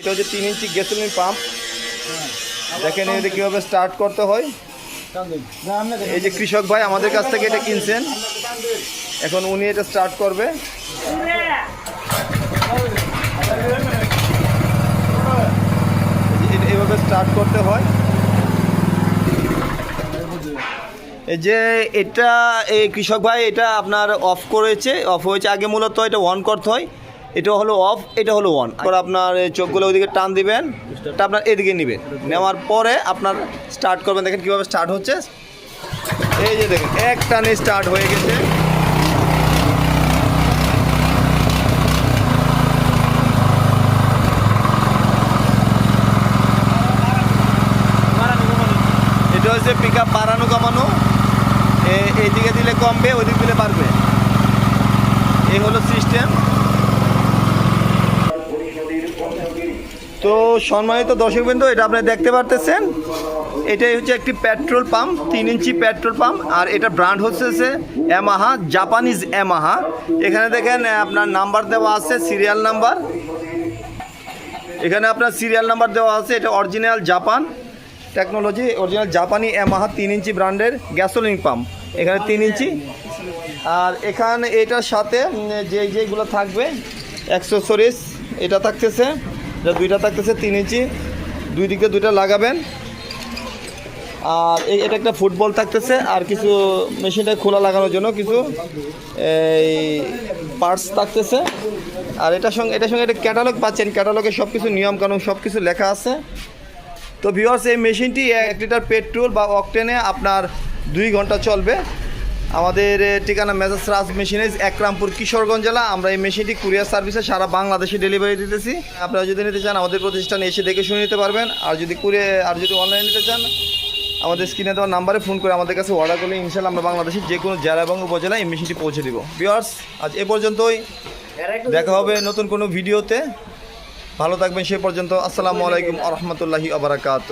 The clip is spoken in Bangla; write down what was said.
এটা হচ্ছে তিন ইঞ্চি গ্যাসোলিন পাম্প দেখেন এটা কীভাবে স্টার্ট করতে হয়। এই যে কৃষক ভাই আমাদের কাছ থেকে এটা কিনছেন। এখন উনি এটা স্টার্ট করবে। এইভাবে স্টার্ট করতে হয়। এই যে এটা, এই কৃষক ভাই এটা আপনার অফ করেছে। অফ হয়েছে। আগে মূলত এটা অন করতে হয়। এটা হলো অফ এটা হলো অন তারপর আপনার চোখগুলো ওইদিকে টান দিবেন আপনার এদিকে নেবেন। নেওয়ার পরে আপনার স্টার্ট করবেন। দেখেন কীভাবে স্টার্ট হচ্ছে। এই যে দেখেন, এক টানে স্টার্ট হয়ে গেছে। এটা হচ্ছে পিক আপ বাড়ানো কমানো। এইদিকে দিলে কমবে, ওইদিক দিলে বাড়বে। এই হলো সিস্টেম তো সম্মানিত দর্শক বিন্দু এটা আপনি দেখতে পারতেছেন। এটাই হচ্ছে একটি পেট্রোল পাম্প, তিন ইঞ্চি পেট্রোল পাম্প, আর এটা ব্র্যান্ড হচ্ছে এমাহা জাপানিজ এমাহা এখানে দেখেন আপনার নাম্বার দেওয়া আছে সিরিয়াল নাম্বার। এখানে আপনার সিরিয়াল নাম্বার দেওয়া আছে, এটা অরিজিনাল জাপান টেকনোলজি অরিজিনাল জাপানি এমাহা তিন ইঞ্চি ব্র্যান্ডের গ্যাসোলিন পাম্প এখানে তিন ইঞ্চি। আর এখানে এটার সাথে যে যেগুলো থাকবে অ্যাক্সেসরিজ এটা থাকতেছে। এটা দুইটা থাকতেছে তিন ইঞ্চি। দুই দিকে দুইটা লাগাবেন। আর এটা একটা ফুটবল থাকতেছে, আর কিছু মেশিনটা খোলা লাগানোর জন্য কিছু, এই পার্টস থাকতেছে। আর এটার সঙ্গে এটার সঙ্গে একটা ক্যাটালগ পাচ্ছেন। ক্যাটালগে সব কিছু নিয়মকানুন সব কিছু লেখা আছে। তো ভিওর্স এই মেশিনটি এক লিটার পেট্রোল বা অকটেনে আপনার দুই ঘণ্টা চলবে। আমাদের ঠিকানা মেজাজ রাজ মেশিনাইজ একরামপুর, কিশোরগঞ্জ জেলা। আমরা এই মেশিনটি কুরিয়ার সার্ভিসে সারা বাংলাদেশে ডেলিভারি দিতেছি। আপনারা যদি নিতে চান আমাদের প্রতিষ্ঠানে এসে দেখে শুনে নিতে পারবেন। আর যদি কুরিয়ে আর যদি অনলাইনে নিতে চান, আমাদের স্ক্রিনে দেওয়া নাম্বারে ফোন করে আমাদের কাছে অর্ডার করলে ইনশাল্লাহ আমরা বাংলাদেশের যে কোনো জেলা এবং উপজেলায় এই মেশিনটি পৌঁছে দিব। ভিওর্স আজ এ পর্যন্তই। দেখা হবে নতুন কোনো ভিডিওতে। ভালো থাকবেন, সে পর্যন্ত। আসসালামু আলাইকুম আ আবরাকাত